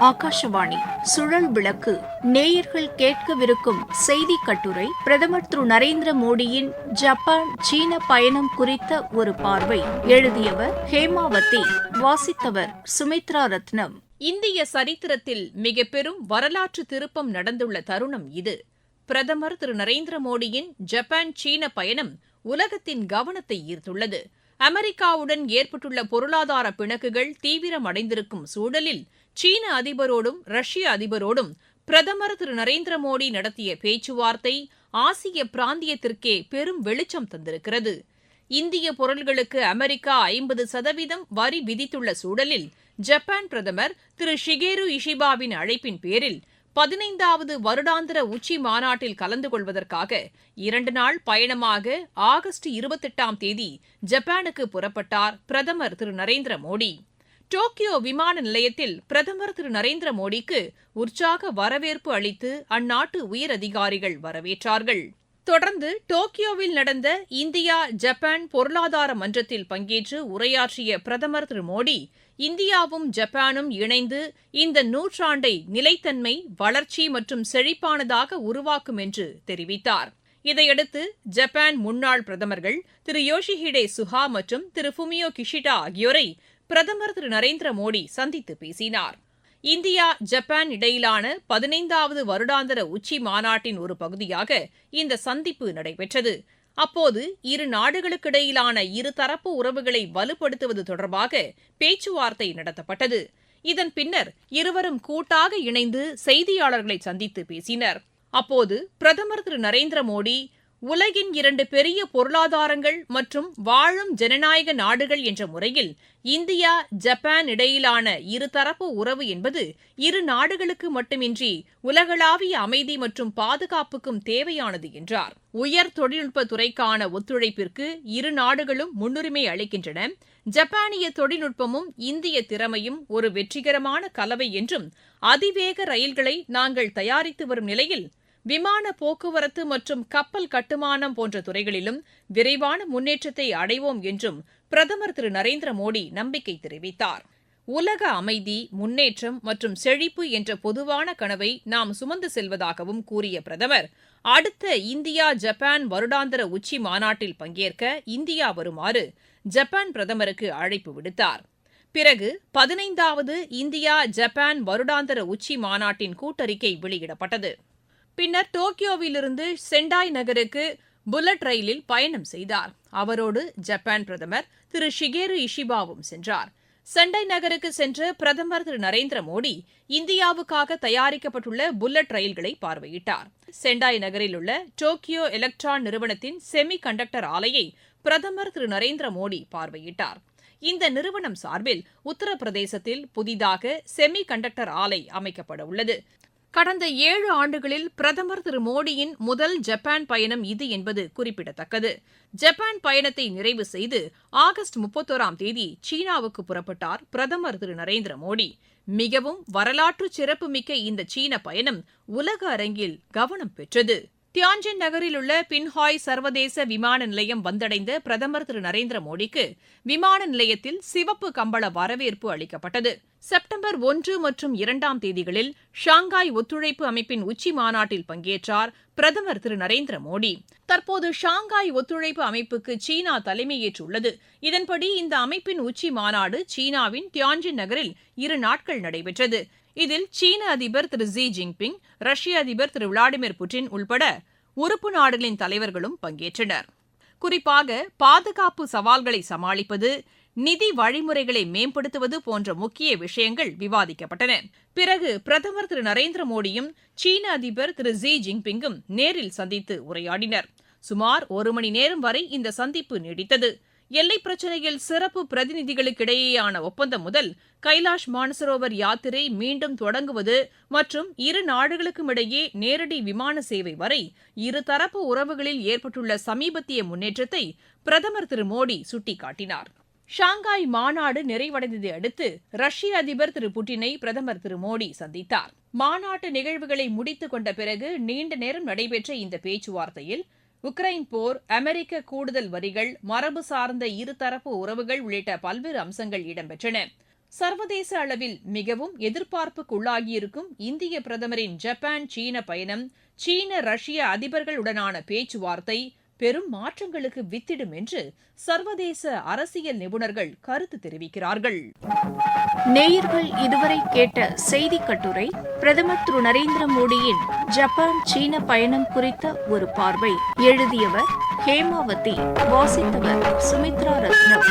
ஆகாஷவாணி. சுழல் விளக்கு. நேயர்கள் கேட்கவிருக்கும் செய்தி கட்டுரை பிரதமர் திரு. நரேந்திர மோடியின் ஜப்பான் சீன பயணம் குறித்த ஒரு பார்வை. எழுதியவர் ஹேமாவதி. வாசித்தவர் சுமித்ரா ரத்னம். இந்திய சரித்திரத்தில் மிக பெரும் வரலாற்று திருப்பம் நடந்துள்ள தருணம் இது. பிரதமர் திரு. நரேந்திர மோடியின் ஜப்பான் சீன பயணம் உலகத்தின் கவனத்தை ஈர்த்துள்ளது. அமெரிக்காவுடன் ஏற்பட்டுள்ள பொருளாதார பிணக்குகள் தீவிரமடைந்திருக்கும் சூழலில் சீன அதிபரோடும் ரஷ்ய அதிபரோடும் பிரதமர் திரு நரேந்திர மோடி நடத்திய பேச்சுவார்த்தை ஆசிய பிராந்தியத்திற்கே பெரும் வெளிச்சம் தந்திருக்கிறது. இந்திய பொருள்களுக்கு அமெரிக்கா ஐம்பது சதவீதம் வரி விதித்துள்ள சூழலில் ஜப்பான் பிரதமர் திரு ஷிகேரு இஷிபாவின் அழைப்பின் பேரில் பதினைந்தாவது வருடாந்திர உச்சி மாநாட்டில் கலந்து கொள்வதற்காக இரண்டு நாள் பயணமாக ஆகஸ்ட் இருபத்தெட்டாம் தேதி ஜப்பானுக்கு புறப்பட்டார் பிரதமர் திரு நரேந்திர மோடி. டோக்கியோ விமான நிலையத்தில் பிரதமர் திரு நரேந்திர மோடிக்கு உற்சாக வரவேற்பு அளித்து அந்நாட்டு உயரதிகாரிகள் வரவேற்றார்கள். தொடர்ந்து டோக்கியோவில் நடந்த இந்தியா ஜப்பான் பொருளாதார மன்றத்தில் பங்கேற்று உரையாற்றிய பிரதமர் திரு மோடி இந்தியாவும் ஜப்பானும் இணைந்து இந்த நூற்றாண்டை நிலைத்தன்மை வளர்ச்சி மற்றும் செழிப்பானதாக உருவாக்கும் என்று தெரிவித்தார். இதையடுத்து ஜப்பான் முன்னாள் பிரதமர்கள் திரு யோஷிஹிடே சுஹா மற்றும் திரு ஃபுமியோ கிஷிடா ஆகியோரை பிரதமர் திரு நரேந்திர மோடி சந்தித்து பேசினார். இந்தியா ஜப்பான் இடையிலான பதினைந்தாவது வருடாந்திர உச்சி மாநாட்டின் ஒரு பகுதியாக இந்த சந்திப்பு நடைபெற்றது. அப்போது இரு நாடுகளுக்கிடையிலான இருதரப்பு உறவுகளை வலுப்படுத்துவது தொடர்பாக பேச்சுவார்த்தை நடத்தப்பட்டது. இதன் பின்னர் இருவரும் கூட்டாக இணைந்து செய்தியாளர்களை சந்தித்து பேசினர். அப்போது பிரதமர் திரு நரேந்திர மோடி உலகின் இரண்டு பெரிய பொருளாதாரங்கள் மற்றும் வாழும் ஜனநாயக நாடுகள் என்ற முறையில் இந்தியா ஜப்பான் இடையிலான இருதரப்பு உறவு என்பது இரு நாடுகளுக்கு மட்டுமின்றி உலகளாவிய அமைதி மற்றும் பாதுகாப்புக்கும் தேவையானது என்றார். உயர் தொழில்நுட்ப துறைக்கான ஒத்துழைப்பிற்கு இரு நாடுகளும் முன்னுரிமை அளிக்கின்றன. ஜப்பானிய தொழில்நுட்பமும் இந்திய திறமையும் ஒரு வெற்றிகரமான கலவை என்றும் அதிவேக ரயில்களை நாங்கள் தயாரித்து வரும் நிலையில் விமான போக்குவரத்து மற்றும் கப்பல் கட்டுமானம் போன்ற துறைகளிலும் விரைவான முன்னேற்றத்தை அடைவோம் என்றும் பிரதமர் திரு நரேந்திர மோடி நம்பிக்கை தெரிவித்தார். உலக அமைதி முன்னேற்றம் மற்றும் செழிப்பு என்ற பொதுவான கனவை நாம் சுமந்து செல்வதாகவும் கூறிய பிரதமர் அடுத்த இந்தியா ஜப்பான் வருடாந்திர உச்சி மாநாட்டில் பங்கேற்க இந்தியா வருமாறு ஜப்பான் பிரதமருக்கு அழைப்பு விடுத்தார். பிறகு பதினைந்தாவது இந்தியா ஜப்பான் வருடாந்திர உச்சி மாநாட்டின் கூட்டறிக்கை வெளியிடப்பட்டது. பின்னர் டோக்கியோவிலிருந்து செண்டாய் நகருக்கு புல்லட் ரயிலில் பயணம் செய்தார். அவரோடு ஜப்பான் பிரதமர் திரு ஷிகேரு இஷிபாவும் சென்றார். செண்டை நகருக்கு சென்ற பிரதமர் திரு நரேந்திர மோடி இந்தியாவுக்காக தயாரிக்கப்பட்டுள்ள புல்லட் ரயில்களை பார்வையிட்டார். செண்டாய் நகரில் உள்ள டோக்கியோ எலக்ட்ரான் நிறுவனத்தின் செமி கண்டக்டர் ஆலையை பிரதமர் திரு நரேந்திர மோடி பார்வையிட்டார். இந்த நிறுவனம் சார்பில் உத்தரப்பிரதேசத்தில் புதிதாக செமி கண்டக்டர் ஆலை அமைக்கப்பட உள்ளது. கடந்த ஏழு ஆண்டுகளில் பிரதமர் திரு மோடியின் முதல் ஜப்பான் பயணம் இது என்பது குறிப்பிடத்தக்கது. ஜப்பான் பயணத்தை நிறைவு செய்து ஆகஸ்ட் முப்பத்தோராம் தேதி சீனாவுக்கு புறப்பட்டார் பிரதமர் திரு நரேந்திர மோடி. மிகவும் வரலாற்று சிறப்புமிக்க இந்த சீன பயணம் உலக அரங்கில் கவனம் பெற்றது. தியான்ஜின் நகரில் உள்ள பின்ஹாய் சர்வதேச விமான நிலையம் வந்தடைந்த பிரதமர் திரு நரேந்திர மோடிக்கு விமான நிலையத்தில் சிவப்பு கம்பள வரவேற்பு அளிக்கப்பட்டது. செப்டம்பர் ஒன்று மற்றும் இரண்டாம் தேதிகளில் ஷாங்காய் ஒத்துழைப்பு அமைப்பின் உச்சி மாநாட்டில் பங்கேற்றார் பிரதமர் திரு நரேந்திர மோடி. தற்போது ஷாங்காய் ஒத்துழைப்பு அமைப்புக்கு சீனா தலைமையேற்றுள்ளது. இதன்படி இந்த அமைப்பின் உச்சி மாநாடு சீனாவின் தியான்ஜின் நகரில் இரு நாட்கள் நடைபெற்றது. இதில் சீன அதிபர் திரு ஜி ஜின்பிங் ரஷ்ய அதிபர் திரு விளாடிமிர் புட்டின் உள்பட உறுப்பு நாடுகளின் தலைவர்களும் பங்கேற்றனர். குறிப்பாக பாதுகாப்பு சவால்களை சமாளிப்பது நிதி வழிமுறைகளை மேம்படுத்துவது போன்ற முக்கிய விஷயங்கள் விவாதிக்கப்பட்டன. பிறகு பிரதமர் திரு நரேந்திர மோடியும் சீன அதிபர் திரு ஜி ஜின்பிங்கும் நேரில் சந்தித்து உரையாடினர். சுமார் ஒரு மணி நேரம் வரை இந்த சந்திப்பு நீடித்தது. எல்லை பிரச்சினையில் சிறப்பு பிரதிநிதிகளுக்கிடையேயான ஒப்பந்தம் முதல் கைலாஷ் மானசரோவர் யாத்திரை மீண்டும் தொடங்குவது மற்றும் இரு நாடுகளுக்கும் இடையே நேரடி விமான சேவை வரை இருதரப்பு உறவுகளில் ஏற்பட்டுள்ள சமீபத்திய முன்னேற்றத்தை பிரதமர் திரு மோடி சுட்டிக்காட்டினார். ஷாங்காய் மாநாடு நிறைவடைந்ததை அடுத்து ரஷ்ய அதிபர் திரு புட்டினை பிரதமர் திரு மோடி சந்தித்தார். மாநாட்டு நிகழ்வுகளை முடித்துக் கொண்ட பிறகு நீண்ட நேரம் நடைபெற்ற இந்த பேச்சுவார்த்தையில் உக்ரைன் போர் அமெரிக்க கூடுதல் வரிகள் மரபு சார்ந்த இருதரப்பு உறவுகள் உள்ளிட்ட பல்வேறு அம்சங்கள் இடம்பெற்றன. சர்வதேச அளவில் மிகவும் எதிர்பார்ப்புக்குள்ளாகியிருக்கும் இந்திய பிரதமரின் ஜப்பான் சீன பயணம் சீன ரஷ்ய அதிபர்களுடனான பேச்சுவார்த்தை பெரும் மாற்றங்களுக்கு வித்திடும் என்று சர்வதேச அரசியல் நிபுணர்கள் கருத்து தெரிவிக்கிறார்கள். நேயர்கள் இதுவரை கேட்ட செய்தி கட்டுரை பிரதமர் திரு நரேந்திர மோடியின் ஜப்பான் சீன பயணம் குறித்த ஒரு பார்வை. எழுதியவர் ஹேமாவதி வாசித்தவர் சுமித்ரா ரத்னம்.